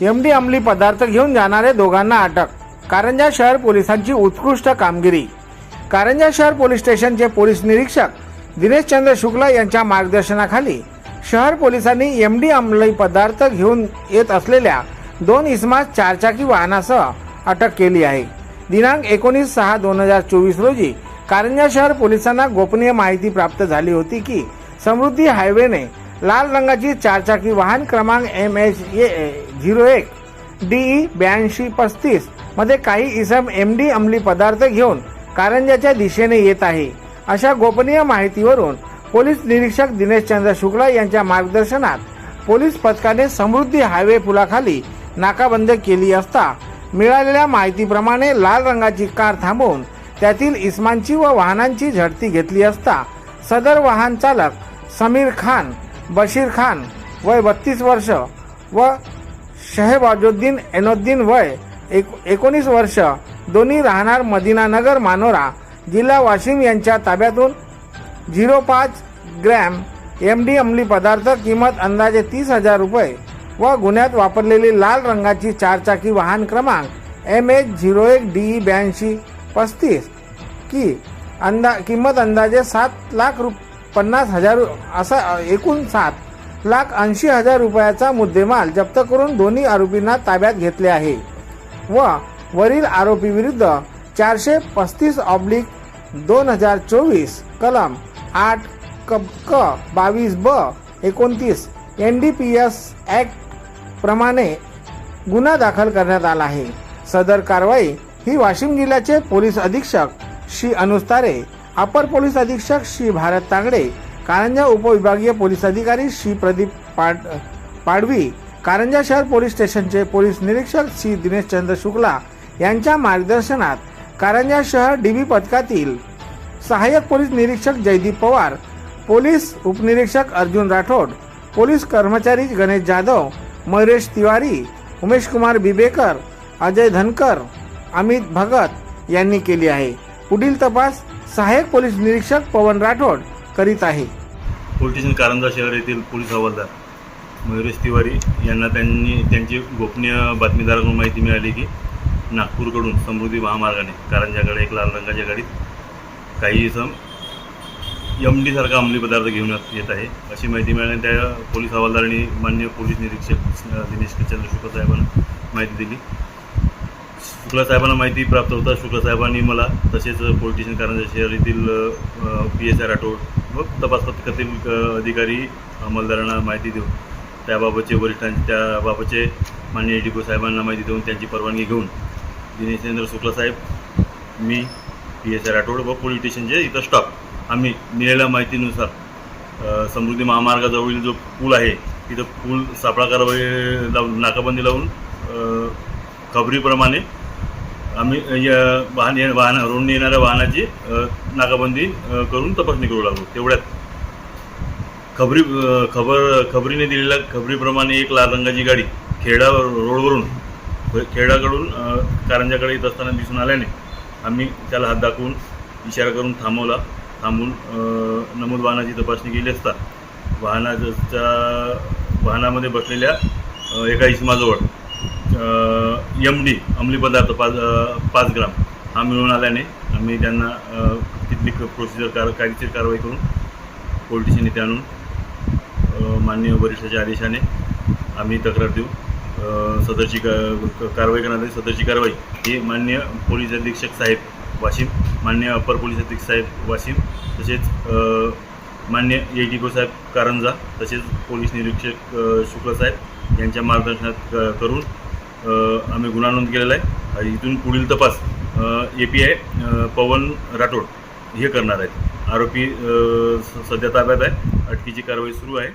M D अंमली पदार्थ घेऊन जाणारे दोघांना अटक. कारंजा शहर पोलिसांची उत्कृष्ट कामगिरी. कारंजा शहर पोलीस स्टेशनचे पोलीस निरीक्षक दिनेश चंद्र शुक्ला यांच्या मार्गदर्शनाखाली शहर पोलिसांनी एम डी अंमली पदार्थ घेऊन येत असलेल्या दोन इसमास चारचाकी वाहनासह अटक केली आहे. दिनांक एकोणीस सहा दोन हजार चोवीस रोजी कारंजा शहर पोलिसांना गोपनीय माहिती प्राप्त झाली होती की समृद्धी हायवेने लाल रंगाची चारचाकी वाहन क्रमांक एम एच झिरो एक डीई ब्याऐंशी पस्तीसमध्ये काही इसम एम डी अंमली पदार्थ घेऊन कारंजाच्या दिशेने येत आहे. अशा गोपनीय माहितीवरून पोलीस निरीक्षक दिनेश चंद्र शुक्ला यांच्या मार्गदर्शनात पोलीस पथकाने समृद्धी हायवे पुलाखाली नाकाबंद केली असता मिळालेल्या माहितीप्रमाणे लाल रंगाची कार थांबवून त्यातील इस्मांची व वाहनांची झडती घेतली असता सदर वाहन चालक समीर खान बशीर खान वय बत्तीस वर्ष व शहेबाजुद्दीन एनोद्दीन वय एक एकोणीस वर्ष. दोन्ही राहणार मदिनानगर मानोरा जिल्हा वाशिम यांच्या ताब्यातून झिरो पाच ग्रॅम एम डी अंमली पदार्थ किंमत अंदाजे तीस हजार रुपये व गुन्ह्यात वापरलेली लाल रंगाची चारचाकी वाहन क्रमांक एम एच झिरो एक डी ब्याऐंशी पस्तीस की अंदा किंमत अंदाजे सात लाख रुप पन्नास हजार असा एकूण सात लाख ऐंशी हजार रुपयाचा मुद्देमाल जप्त करून दोन्ही आरोपींना ताब्यात घेतले आहे. व वरील आरोपी विरुद्ध चारशे पस्तीस ऑब्लिक दोन हजार चोवीस कलम आठ क क बावीस ब एकोणतीस N D P S act प्रमाणे गुन्हा दाखल करण्यात आला आहे. सदर कारवाई ही वाशिम जिल्ह्याचे पोलीस अधीक्षक श्री अनुस्तारे अपर पोलीस अधीक्षक श्री भारत तांगडे कारंजा उपविभागीय पोलीस अधिकारी श्री प्रदीप पाड पाडवी कारंजा शहर पोलीस स्टेशनचे पोलीस निरीक्षक श्री दिनेश चंद्र शुक्ला यांच्या मार्गदर्शनात कारंजा शहर डीबी पथकातील सहाय्यक पोलीस निरीक्षक जयदीप पवार पोलीस उपनिरीक्षक अर्जुन राठोड पोलीस कर्मचारी गणेश जाधव मयुरेश तिवारी उमेश कुमार बिबेकर अजय धनकर अमित भगत यांनी केली आहे. पुढील तपास सहाय्यक पोलीस निरीक्षक पवन राठोड करीत आहे. पोलीस स्टेशन कारंजा शहर येथील पोलीस हवालदार मयुरेश तिवारी यांना त्यांनी त्यांची गोपनीय बातमीदाराकडून माहिती मिळाली की नागपूरकडून समृद्धी महामार्गाने कारंजाकडे एक लाल रंगाच्या गाडीत काही सम एम डीसारखा अंमली पदार्थ घेऊन येत आहे. अशी माहिती मिळाल्याने त्या पोलीस हवालदारांनी मान्य पोलीस निरीक्षक दिनेश चंद्रशेखर साहेबांना माहिती दिली. शुक्ला साहेबांना माहिती प्राप्त होता. शुक्ला साहेबांनी मला तसेच पोलीस कारंजा शहर येथील पी एस आय राठोड व तपास पथकातील अधिकारी अंमलदारांना माहिती देऊन त्याबाबतचे वरिष्ठांचे त्याबाबतचे माननीय डी साहेबांना माहिती देऊन त्यांची परवानगी घेऊन दिनेशेंद्र शुक्ला साहेब मी पी एस आय राठोड व पोलीस इतर स्टाफ आम्ही मिळालेल्या माहितीनुसार समृद्धी महामार्गाजवळील जो पूल आहे तिथं पूल सापळा कारवाई लावून नाकाबंदी लावून खबरीप्रमाणे आम्ही या वाहन ये- वाहन रोडने येणाऱ्या वाहनाची नाकाबंदी करून तपासणी करू लागलो. तेवढ्यात खबरी खबर खबरीने दिलेल्या खबरीप्रमाणे एक लाल रंगाची गाडी खेडा रोडवरून खेडाकडून कारंजाकडे येत असताना दिसून आल्याने आम्ही त्याला हात दाखवून इशारा करून थांबवला. थांबून नमूद वाहनाची तपासणी केली असता वाहनाच्या वाहनामध्ये बसलेल्या एका इसमाजवळ एम डी अंमली पदार्थ पाच पाच ग्राम. हा मिळून आल्याने आम्ही त्यांना तिथली प्रोसिजर कार कायदेशीर कारवाई करून पोलीस नेते इथे आणून माननीय वरिष्ठाच्या आदेशाने आम्ही तक्रार देऊ. सदरची का क- कारवाई करण्यात सदरची कारवाई ही मान्य पोलीस अधीक्षक साहेब वाशिम मान्य अपर पोलीस अधीक्षक साहेब वाशिम तसेच मान्य ए. डी साहेब कारंजा तसेच पोलीस निरीक्षक शुक्लसाहेब शुक्ल साहेब यांच्या मार्गदर्शनात करून आम्ही गुन्हा नोंद केलेला आहे. आणि इथून पुढील तपास A P I Pawan Rathod हे करणार आहेत. आरोपी सध्या ताब्यात आहे. अटकेची कारवाई सुरू आहे.